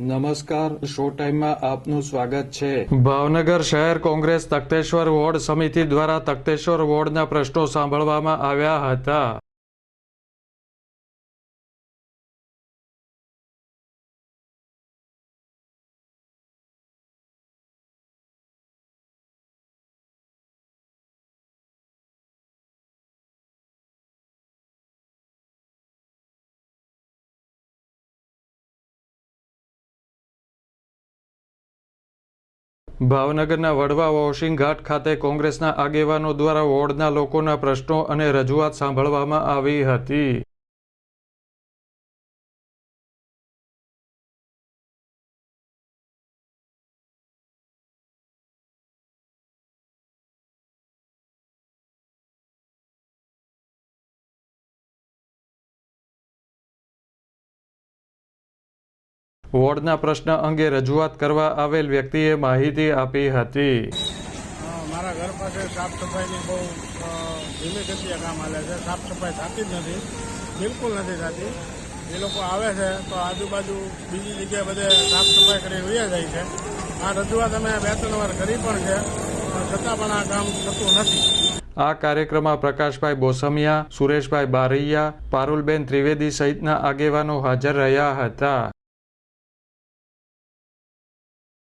નમસ્કાર, શો ટાઈમમાં આપનું સ્વાગત છે. ભાવનગર શહેર કોંગ્રેસ તખતેશ્વર વોર્ડ સમિતિ દ્વારા તખતેશ્વર વોર્ડના પ્રશ્નો સાંભળવામાં આવ્યા હતા. ભાવનગરના વડવા વોશિંગ ઘાટ ખાતે કોંગ્રેસના આગેવાનો દ્વારા વોર્ડના લોકોના પ્રશ્નો અને રજૂઆત સાંભળવામાં આવી હતી. વોર્ડના પ્રશ્ન અંગે રજૂઆત કરવા આવેલ વ્યક્તિએ માહિતી આપી હતી. મારા ઘર પાસે સાફ સફાઈની બહુ ધીમે ગતિએ કામ હાલે છે. સાફ સફાઈ થતી જ નથી. બિલકુલ નથી થતી. એ લોકો આવે છે તો આજુબાજુ બીજી જગ્યાએ બધે સાફ સફાઈ કરી વયા જાય છે. આ રજૂઆત અમે બે ત્રણ વાર કરી પણ છે પણ છતાં પણ આ કામ થતું નથી. આ કાર્યક્રમમાં પ્રકાશભાઈ બોસમિયા સુરેશભાઈ બારૈયા પારુલબેન ત્રિવેદી સહિતના આગેવાનો હાજર રહ્યા હતા.